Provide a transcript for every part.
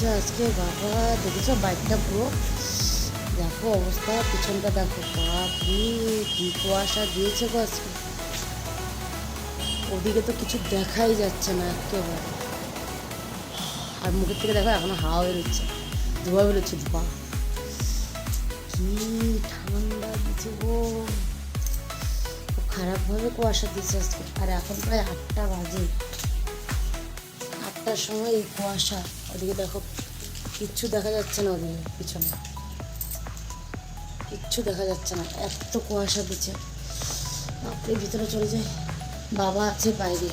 পড়েছে আজকে বাবা দেখেছ বাইকটা পুরো? দেখো অবস্থা, পিছনটা দেখো, বাপরে, কি কুয়াশা দিয়েছে গো আজকে। ওদিকে তো কিছু দেখাই যাচ্ছে না একেবারে। আর মুখের থেকে দেখো এখনও হাওয়া বেরোচ্ছে, ধোয়া বেরোচ্ছে ধোয়া কি ঠান্ডা দিচ্ছে গো। খারাপভাবে কুয়াশা দিচ্ছে আজকে। আর এখন প্রায় আটটা বাজে। আটটার সময় এই কুয়াশা। ওদিকে দেখো, কিচ্ছু দেখা যাচ্ছে না ওদিকে, পিছনে। কিচ্ছু দেখা যাচ্ছে না, এত কুয়াশা দিচ্ছে। আপনি ভিতরে চলে যাই। বাবা আছে বাইরে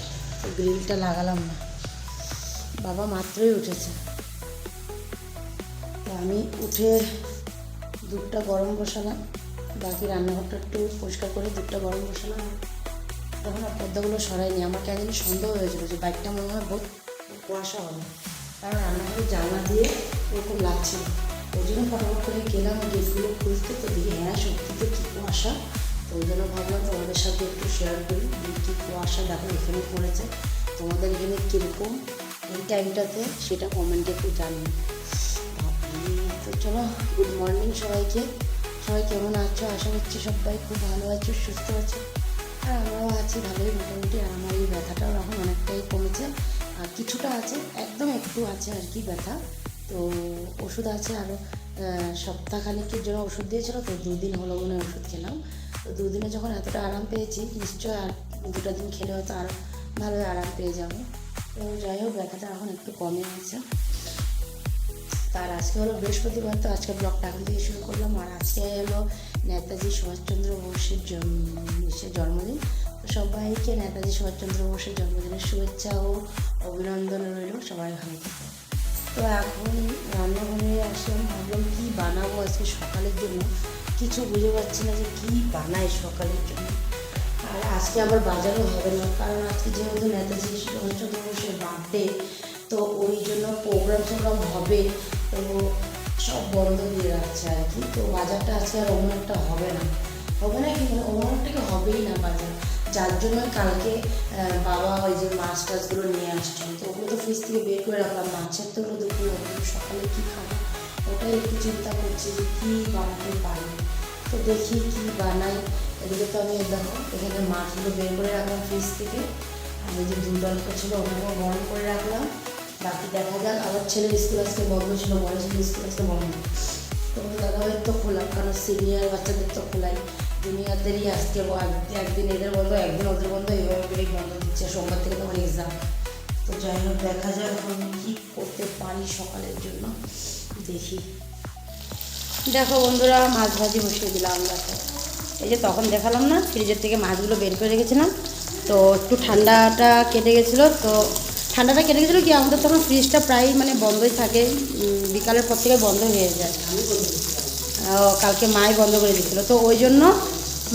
গ্রিলটা লাগালাম না। বাবা মাত্রই উঠেছে। আমি উঠে দুধটা গরম বসালাম। বাকি রান্নাঘরটা একটু পরিষ্কার করে দুধটা গরম বসালাম। তখন আর পর্দাগুলো সরাইনি আমার কেন সন্দেহ হয়েছিল যে বাইকটা মনে হয় বহুত কুয়াশা হবে। কারণ রান্নাঘরে জানলা দিয়ে ওরকম লাগছে। ওই জন্য ফটাফট করে গেলাম গেটগুলো খুঁজতে। তো দেখি হ্যাঁ সত্যিতে কী কুয়াশা। তো ওই জন্য ভাবলাম তোমাদের সাথে একটু শেয়ার করি, যে কী কুয়াশা দেখো, এখানে পড়েছে। তোমাদের এখানে কীরকম, এই টাইমটাতে সেটা কমেন্টে একটু জানিয়ে তো চলো গুড মর্নিং সবাইকে। সবাই কেমন আছো? আশা করছি সবাই খুব ভালো আছো, সুস্থ আছো। আর আমরাও আছি ভালোই, মোটামুটি। আর আমার এই ব্যথাটাও এখন অনেকটাই কমেছে। কিছুটা আছে, একদম একটু আছে আর কি ব্যথা। তো ওষুধ আছে আরও সপ্তাহখানেকের জন্য ওষুধ দিয়েছিল, তো দুদিন হলো মনে ওষুধ খেলাম। তো দুদিনে যখন এতটা আরাম পেয়েছি নিশ্চয় আর দুটো দিন খেলে হয়তো আরও ভালোই আরাম পেয়ে যাব। তো যাই হোক, ব্যথাটা এখন একটু কমে আছে তার আজকে হলো বৃহস্পতিবার, তো আজকে ব্লগটা এখন থেকে শুরু করলাম। আর আজকে হলো নেতাজি সুভাষচন্দ্র বোসের জন্মদিন। সবাইকে নেতাজি সুভাষচন্দ্র বোসের জন্মদিনের শুভেচ্ছা ও অভিনন্দন রইল। সবাই ভালো থাকে। তো এখন রান্নাঘরে আসলাম ভাবলাম, কী বানাবো আজকে সকালের জন্য? কিছু বুঝে পাচ্ছি না যে কী বানাই সকালের জন্য। আর আজকে আবার বাজারও হবে না, কারণ আজকে যেহেতু নেতাজি সুভাষচন্দ্র বোসের বার্থডে তো ওই জন্য প্রোগ্রাম টোগ্রাম হবে। তো সব বন্ধ দিয়ে রাখছে আর কি। তো বাজারটা আজকে আর অন্য একটা হবে না। হবে না কি মানে একটাকে হবেই না বাজার। যার জন্য কালকে বাবা ওই যে মাছ টাছগুলো নিয়ে আসছেন। তো ওগুলো তো ফ্রিজ থেকে বের করে রাখলাম। মাছের তো ওগুলো দুপুরে সকালে কী খাব? ওটাই একটু চিন্তা করছি যে কী বানাতে পারি। তো দেখি কী বানাই। এদিকে তো আমি দেখো, এখানে মাছগুলো বের করে রাখলাম ফ্রিজ থেকে। এই যে দুধ অল্প ছিল ওটাকেও গরম করে রাখলাম। বাকি দেখা যাক, আবার ছেলের স্কুল আজকে বন্ধ ছিল, বড় ছেলের স্কুল আজকে বন্ধ। তো দাদাভাইয়ের তো খোলা, কারণ সিনিয়র বাচ্চাদের তো খোলাই। জুনিয়রদেরই ব- একদিন এদের বন্ধ, একদিন ওদের বন্ধ, এইভাবে করেই বন্ধ দিচ্ছে, সোমবার থেকে তোমার এক্সাম তো যাই হোক, দেখা যাক এখন কী করতে পারি সকালের জন্য। দেখি। দেখো বন্ধুরা, মাছ ভাজি বসিয়ে দিলাম, দেখো। এই যে তখন দেখালাম না, ফ্রিজের থেকে মাছগুলো বের করে রেখেছিলাম। তো একটু ঠান্ডাটা কেটে গেছিল, তো ঠান্ডাটা কেটে গেছিল কি আমাদের তখন ফ্রিজটা প্রায় মানে বন্ধই থাকে বিকালের পর থেকে বন্ধ হয়ে যায়। কালকে মাই বন্ধ করে দিয়েছিলো। তো ওই জন্য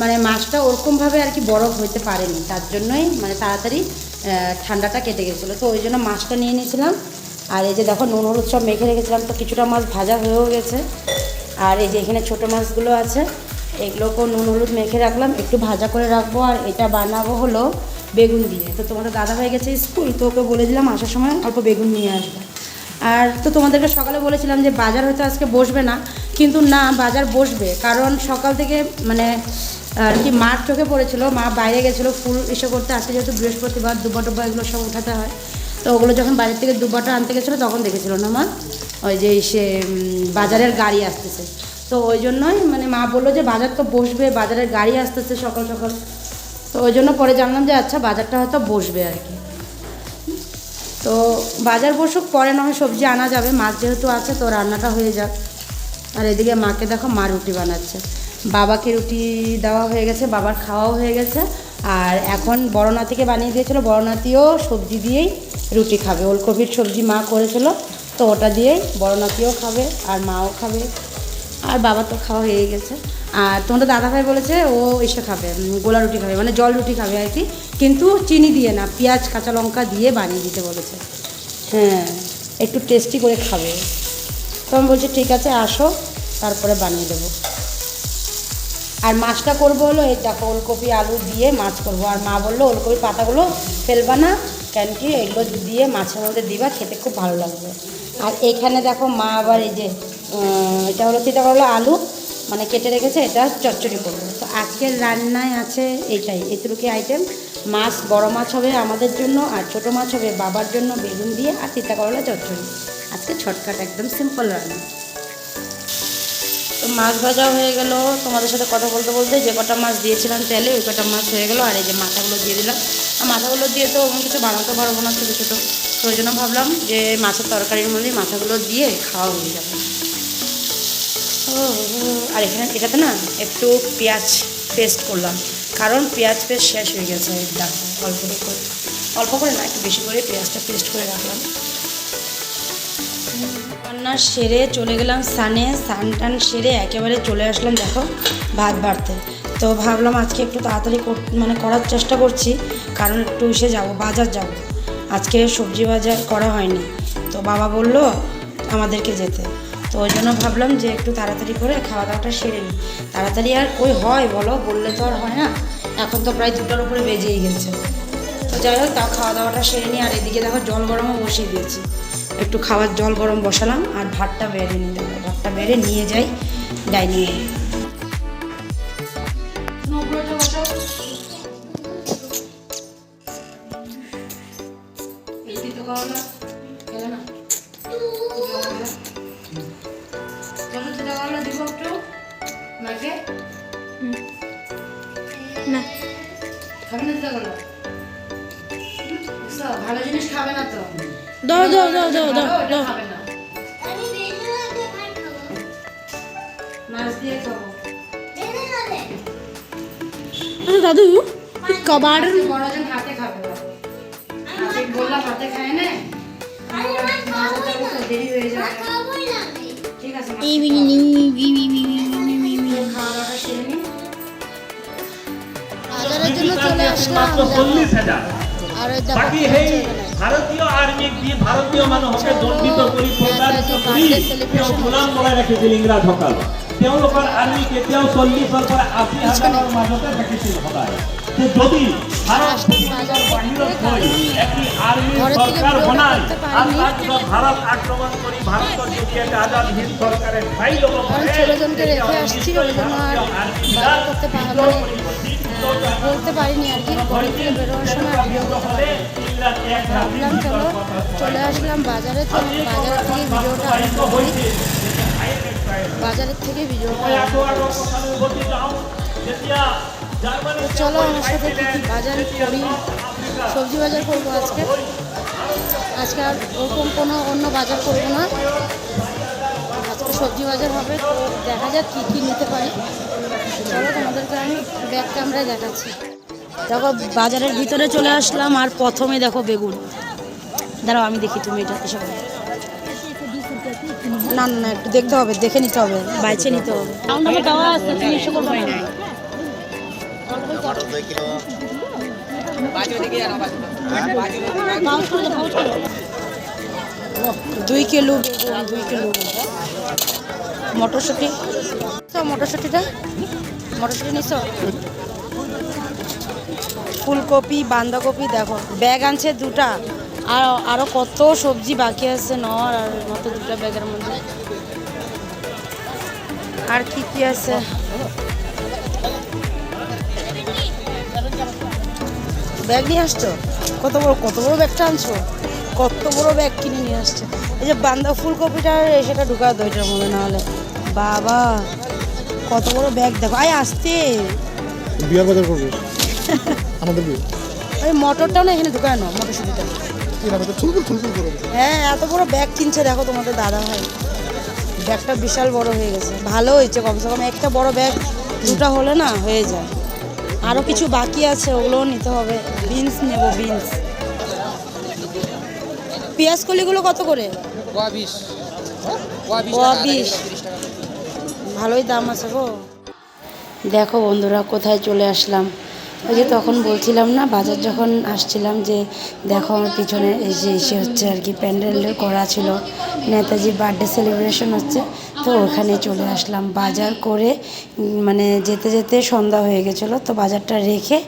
মানে মাছটা ওরকমভাবে আর কি বরফ হইতে পারেনি। তার জন্যই মানে তাড়াতাড়ি ঠান্ডাটা কেটে গেছিল। তো ওই জন্য মাছটা নিয়ে নিয়েছিলাম। আর এই যে দেখো নুন, হলুদ সব মেখে রেখেছিলাম। তো কিছুটা মাছ ভাজা হয়েও গেছে। আর এই যে এখানে ছোটো মাছগুলো আছে, এগুলোকেও নুন, হলুদ মেখে রাখলাম। একটু ভাজা করে রাখব। আর এটা বানাবো হলো বেগুন দিয়ে। তো তোমাদের দাদা হয়ে গেছে স্কুল, তো ওকে বলে দিলাম আসার সময় অল্প বেগুন নিয়ে আসবে। আর তো তোমাদেরকে সকালে বলেছিলাম যে বাজার হয়তো আজকে বসবে না, কিন্তু না, বাজার বসবে। কারণ সকাল থেকে মানে আর কি মার চোখে পড়েছিল, মা বাইরে গেছিল ফুল এসে করতে। আজকে যেহেতু বৃহস্পতিবার, দুব্বা টুব্বা এগুলো সব উঠাতে হয়। তো ওগুলো যখন বাড়ির থেকে দুব্বাটা আনতে গেছিল, তখন দেখেছিল না মা? ওই যে সে বাজারের গাড়ি আসতেছে। তো ওই জন্যই মানে মা বলল যে বাজার তো বসবে, বাজারের গাড়ি আসতেছে সকাল সকাল। তো ওই জন্য পরে জানলাম যে আচ্ছা বাজারটা হয়তো বসবে আর কি। তো বাজার বসুক, পরে না হয় সবজি আনা যাবে। মাছ যেহেতু আছে, তো রান্নাটা হয়ে যাক। আর এদিকে মাকে দেখো মা রুটি বানাচ্ছে। বাবাকে রুটি দেওয়া হয়ে গেছে, বাবার খাওয়াও হয়ে গেছে। আর এখন বড় নাতিকে বানিয়ে দিয়েছিল বড়নাতিও সবজি দিয়েই রুটি খাবে। ওলকপির সবজি মা করেছিল, তো ওটা দিয়েই বড় নাতিও খাবে আর মাও খাবে। আর বাবা তো খাওয়া হয়ে গেছে। আর তোমাদের দাদাভাই বলেছে, ও এসে খাবে গোলা রুটি খাবে মানে জল রুটি খাবে আর কি। কিন্তু চিনি দিয়ে না, পেঁয়াজ, কাঁচা লঙ্কা দিয়ে বানিয়ে দিতে বলেছে। হ্যাঁ একটু টেস্টি করে খাবে। তো আমি বলছি, ঠিক আছে, আসো, তারপরে বানিয়ে দেবো। আর মাছটা করব হলো, এই দেখো, ওলকপি, আলু দিয়ে মাছ করব। আর মা বলল ওলকপির পাতাগুলো ফেলবা না কেন কি এগুলো দিয়ে মাছের মধ্যে দিবা, খেতে খুব ভালো লাগবে। আর এখানে দেখো মা আবার এই যে এটা হলো তিতা করল আলু মানে কেটে রেখেছে, এটা চচ্চড়ি করব। তো আজকের রান্নায় আছে এইটাই এতটুকু আইটেম মাছ, বড় মাছ হবে আমাদের জন্য, আর ছোট মাছ হবে বাবার জন্য বেগুন দিয়ে আর তিতা করলা চচ্চড়ি। আজকে ছটকাট একদম সিম্পল রান্না। তো মাছ ভাজা হয়ে গেল। তোমাদের সাথে কথা বলতে বলতে যে কটা মাছ দিয়েছিলাম তেলে, ওই কটা মাছ হয়ে গেলো। আর এই যে মাথাগুলো দিয়ে দিলাম। আর মাথাগুলো দিয়ে তো আমি কিছু বানাতে পারব না ছোটো ছোটো। তো ওই জন্য ভাবলাম যে মাছের তরকারির মধ্যে মাথাগুলো দিয়ে খাওয়া হয়ে যাবে। আর এখানে এটাতে না একটু পেঁয়াজ পেস্ট করলাম। কারণ পেঁয়াজ পেস্ট শেষ হয়ে গেছে দেখো অল্প করে। অল্প করে না, একটু বেশি করে পেঁয়াজটা পেস্ট করে রাখলাম। রান্না সেরে চলে গেলাম সানে সান টান সেরে একেবারে চলে আসলাম দেখো ভাত বাড়তে। তো ভাবলাম আজকে একটু তাড়াতাড়ি মানে করার চেষ্টা করছি, কারণ একটু এসে যাব, বাজার যাব। আজকে সবজি বাজার করা হয়নি। তো বাবা বলল আমাদেরকে যেতে। তো ওই জন্য ভাবলাম যে একটু তাড়াতাড়ি করে খাওয়া দাওয়াটা সেরে নিই। তাড়াতাড়ি আর কই হয় বলো, বললে তো আর হয় না। এখন তো প্রায় দুটোর উপরে বেজেই গেছে। তো যাই হোক তা খাওয়া দাওয়াটা সেরে নিই। আর এদিকে দেখো জল গরমও বসিয়ে দিয়েছি। একটু খাওয়ার জল গরম বসালাম আর ভাতটা বেড়ে নিই দেখো ভাতটা বেড়ে নিয়ে যাই ডাইনিংয়ে না খাবে না। ভালো জিনিস খাবে না তো। দাও দাও দাও দাও দাও দাও। আরে দাদু কবাড় বড়জন হাতে খাবে না। হাতে বললাম হাতে খায় না? মাছ যাবে তো দেরি যাবে ঠিক আছে মাছ খাওয়া দাওয়াটা সেরে নিই বাজারের জন্য চলে আসলাম। আর ওই দেখো বাকী সেই ভাৰতীয় আৰ্মীক দি ভাৰতীয় মানুহকে দণ্ডিত কৰি প্ৰতাৰিত কৰি তেওঁ গোলাম বনাই ৰাখিছিল ইংৰাজসকল তেওঁলোকৰ আৰ্মী কেতিয়াও চল্লিছৰ পৰা আশী হাজাৰৰ মাজতে থাকিছিল সদায়। যে যদি ভাৰত বাহিৰত আৰ্মী চৰকাৰ আৰু তাৰপিছত ভাৰত আক্ৰমণ কৰি আজাদ হিন্দ চৰকাৰে ঠাই ল'ব পাৰে বলতে পারিনি আর কি ঘর থেকে বেরোনোর সময় ভিডিও ভাবলাম চলো চলে আসলাম বাজারে বাজার থেকে ভিডিওটা আরম্ভ করি। বাজারের থেকে জাৰ্মানী চলো আমার সাথে কি বাজার করি, সবজি বাজার করব আজকে। আজকে আর ওরকম কোনো অন্য বাজার করব না। আজকে সবজি বাজার হবে, তো দেখা যাক কী কী নিতে পারি। চলো তোমাদেরকে আমি ব্যাগ ক্যামেরায় দেখাচ্ছি। দেখো বাজারের ভিতরে চলে আসলাম আর প্রথমে দেখো বেগুন। দাঁড়াও আমি দেখি তুমি এটা এসব না না না একটু দেখতে হবে দেখে নিতে হবে বাইছে নিতে হবে। দুই কিলো বেগুন দুই কিলো মটরশুঁটি? মটরশুঁটিটা মটরশুঁটি নিছো? ফুলকপি বাঁধাকপি দেখো ব্যাগ আনছে দুটা। আর আরও কত সবজি বাকি আছে নর আর মতো দুটা ব্যাগের মধ্যে। আর কি কি আছে? ব্যাগ নিয়ে আসছো? কত বড় কত বড় ব্যাগটা আনছো? কত বড় ব্যাগ কিনে নিয়ে আসছো? এই যে বান্ধা ফুলকপিটা সেটা ঢুকা দো এটার মধ্যে না হলে বাবা কত বড় ব্যাগ দেখো। আয় আসতে। বিয়ার বাজার করবে। আমাদের বিয়ে ওই মটরটাও না এখানে ঢুকায় না মটরশুটিটা। এরকম তো ফুলফুল ফুলফুল করে হ্যাঁ এত বড় ব্যাগ কিনছে দেখো তোমাদের দাদা ভাই। ব্যাগটা বিশাল বড় হয়ে গেছে। ভালো হয়েছে কমসে কম। একটা বড় ব্যাগ দুটো হলে না হয়ে যায়। আরও কিছু বাকি আছে ওগুলোও নিতে হবে। বিনস নেব বিনস পেঁয়াজ কলিগুলো কত করে? বিশ ভালোই দাম আছে গো। দেখো বন্ধুরা কোথায় চলে আসলাম। ওই যে তখন বলছিলাম না, বাজার যখন আসছিলাম যে দেখো আমার পিছনে এই যে এসে হচ্ছে আর কি প্যান্ডেল করা ছিল নেতাজি বার্থডে সেলিব্রেশন হচ্ছে, তো ওখানে চলে আসলাম। বাজার করে মানে যেতে যেতে সন্ধ্যা হয়ে গেছিল, তো বাজারটা রেখে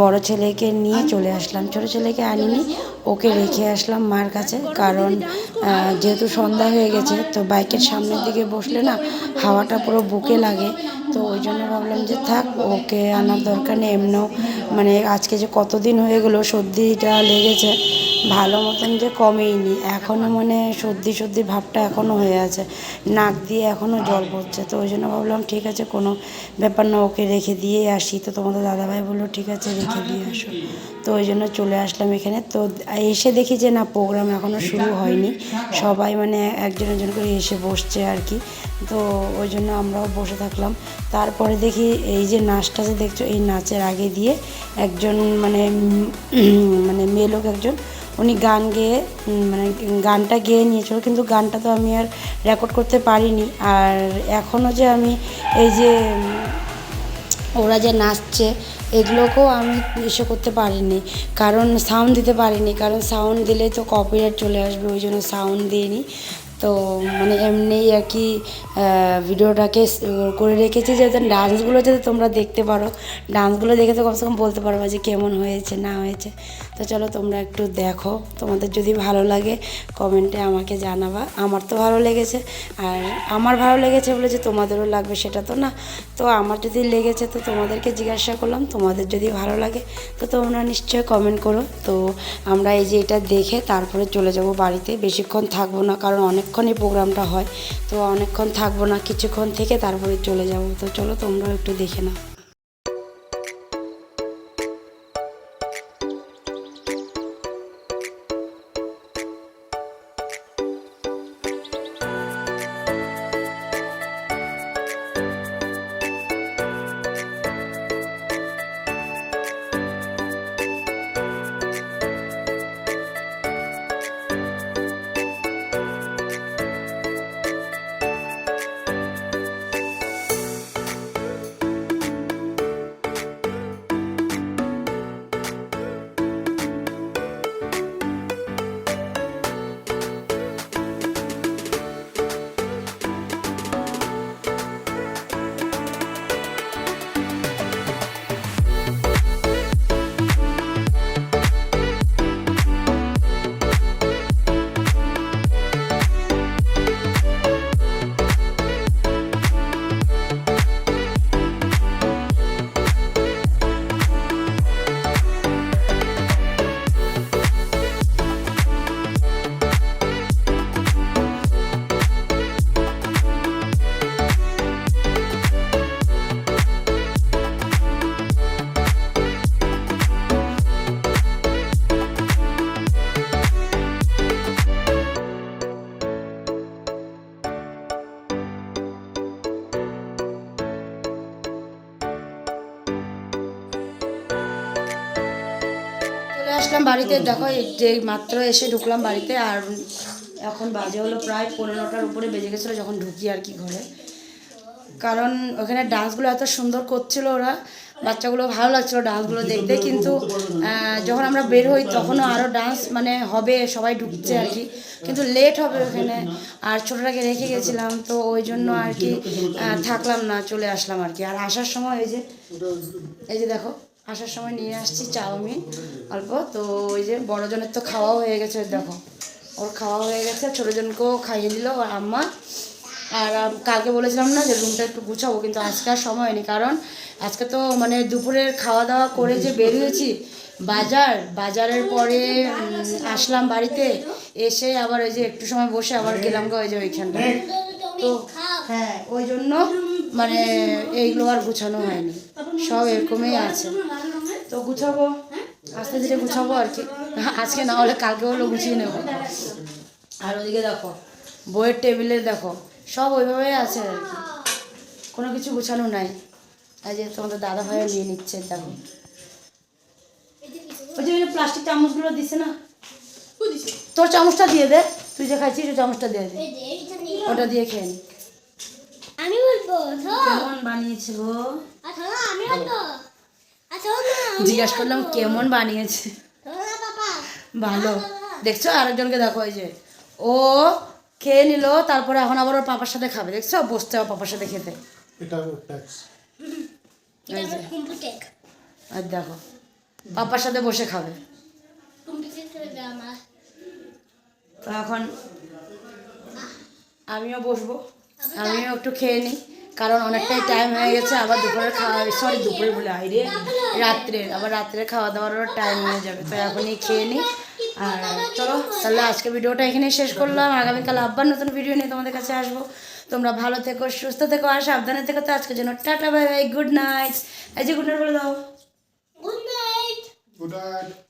বড় ছেলেকে নিয়ে চলে আসলাম। ছোট ছেলেকে আনিনি, ওকে রেখে আসলাম মার কাছে। কারণ যেহেতু সন্ধ্যা হয়ে গেছে, তো বাইকের সামনের দিকে বসলে না হাওয়াটা পুরো বুকে লাগে। তো ওই জন্য ভাবলাম যে থাক, ওকে আনার দরকার নেই। এমনও মানে আজকে যে কতদিন হয়ে গেলো, সর্দিটা লেগেছে। ভালো মতন যে কমেইনি এখনও মানে সর্দি সর্দি ভাবটা এখনও হয়ে আছে। নাক দিয়ে এখনও জল পড়ছে, তো ওই জন্য ভাবলাম ঠিক আছে কোনো ব্যাপার না, ওকে রেখে দিয়ে আসি। তো তোমাদের দাদাভাই বলল, ঠিক আছে, রেখে দিয়ে আসো। তো ওই জন্য চলে আসলাম এখানে। তো এসে দেখি যে না প্রোগ্রাম এখনও শুরু হয়নি। সবাই মানে একজন একজন করে এসে বসছে আর কি। তো ওই জন্য আমরাও বসে থাকলাম। তারপরে দেখি এই যে নাচটা যে দেখছ, এই নাচের আগে দিয়ে একজন মানে মানে মেয়ে লোক একজন, উনি গান গেয়ে মানে গানটা গেয়ে নিয়েছিল। কিন্তু গানটা তো আমি আর রেকর্ড করতে পারিনি। আর এখনও যে আমি এই যে ওরা যে নাচছে এগুলোকেও আমি ইসে করতে পারিনি। কারণ সাউন্ড দিতে পারিনি। কারণ সাউন্ড দিলেই তো কপিরাইট চলে আসবে, ওই জন্য সাউন্ড দিইনি। তো মানে এমনিই আর কি ভিডিওটাকে করে রেখেছি যাতে ডান্সগুলো যাতে তোমরা দেখতে পারো। ডান্সগুলো দেখে তো কমসে কম বলতে পারব যে কেমন হয়েছে, না হয়েছে। তো চলো তোমরা একটু দেখো। তোমাদের যদি ভালো লাগে, কমেন্টে আমাকে জানাবা। আমার তো ভালো লেগেছে। আর আমার ভালো লেগেছে বলে যে তোমাদেরও লাগবে, সেটা তো না। তো আমার যদি লেগেছে তো তোমাদেরকে জিজ্ঞাসা করলাম, তোমাদের যদি ভালো লাগে তো তোমরা নিশ্চয়ই কমেন্ট করো। তো আমরা এই যে এটা দেখে তারপরে চলে যাব বাড়িতে। বেশিক্ষণ থাকব না, কারণ অনেকক্ষণই প্রোগ্রামটা হয়। তো অনেকক্ষণ থাকব না, কিছুক্ষণ থেকে তারপরে চলে যাব। তো চলো তোমরাও একটু দেখে নাও। আসলাম বাড়িতে। দেখো যে মাত্র এসে ঢুকলাম বাড়িতে, আর এখন বাজে হলো প্রায় পনেরোটার উপরে বেজে গেছিল যখন ঢুকি আর কি ঘরে। কারণ ওখানে ডান্সগুলো এত সুন্দর করছিল ওরা, বাচ্চাগুলো ভালো লাগছিল ডান্সগুলো দেখতে, কিন্তু যখন আমরা বের হই তখনও আরও ডান্স মানে হবে, সবাই ঢুকছে আর কি। কিন্তু লেট হবে ওখানে, আর ছোটোটাকে রেখে গেছিলাম, তো ওই জন্য আর কি থাকলাম না, চলে আসলাম আর কি। আর আসার সময় এই যে এই যে দেখো আসার সময় নিয়ে আসছি চাউমিন, অল্প। তো ওই যে বড়জনের তো খাওয়াও হয়ে গেছে দেখো। ওর খাওয়া হয়ে গেছে ছোটোজনকেও খাইয়ে দিল ওর আম্মা। আর কালকে বলেছিলাম না যে রুমটা একটু গুছাবো, কিন্তু আজকে আর সময় নেই কারণ আজকে তো মানে দুপুরের খাওয়া দাওয়া করে যে বেরিয়েছি, বাজার, বাজারের পরে আসলাম বাড়িতে, এসে আবার ওই যে একটু সময় বসে আবার গেলাম গো ওই যে ওইখানটা তো হ্যাঁ ওই জন্য মানে এইগুলো আর গুছানো হয়নি। সব এরকমই আছে। তো গুছাবো? আস্তে ধীরে গুছাবো আর কি। আজকে না হলে কালকে হলো গুছিয়ে নেব। আর ওদিকে দেখো বইয়ের টেবিলে দেখো সব ওইভাবেই আছে আর কি। কোনো কিছু গুছানো নাই। এই যে তোমাদের দাদা ভাইও নিয়ে নিচ্ছে দেখো। ওই যে প্লাস্টিক চামচগুলো দিছে না? তোর চামচটা দিয়ে দে। তুই যে খাইছিস ওই চামচটা দিয়ে দে। ওটা দিয়ে খেয়ে নি। আমি বলব। কেমন বানিয়েছে গো? আমি বলব। জিজ্ঞাসা করলাম কেমন বানিয়েছে? ভালো। দেখছ আরেকজনকে দেখো এই যে। ও খেয়ে নিল তারপরে এখন আবার ওর পাপার সাথে খাবে দেখছ? বসতে হবে পাপার সাথে খেতে। আর দেখো পাপার সাথে বসে খাবে। তো এখন আমিও বসবো আমিও একটু খেয়ে নিই। কারণ অনেকটাই টাইম হয়ে গেছে আবার দুপুরের খাওয়া সরি দুপুরে বলে আইরে রাত্রে আবার রাত্রে খাওয়া দাওয়ারও টাইম হয়ে যাবে তো এখনই খেয়ে নিই আর চলো তাহলে আজকে ভিডিওটা এখানেই শেষ করলাম। আগামীকাল আবার নতুন ভিডিও নিয়ে তোমাদের কাছে আসব। তোমরা ভালো থেকো সুস্থ থেকো আর সাবধানে থেকো। তো আজকের জন্য tata bye bye good night এই যে গুড নাইট বলে দাও। Good night good night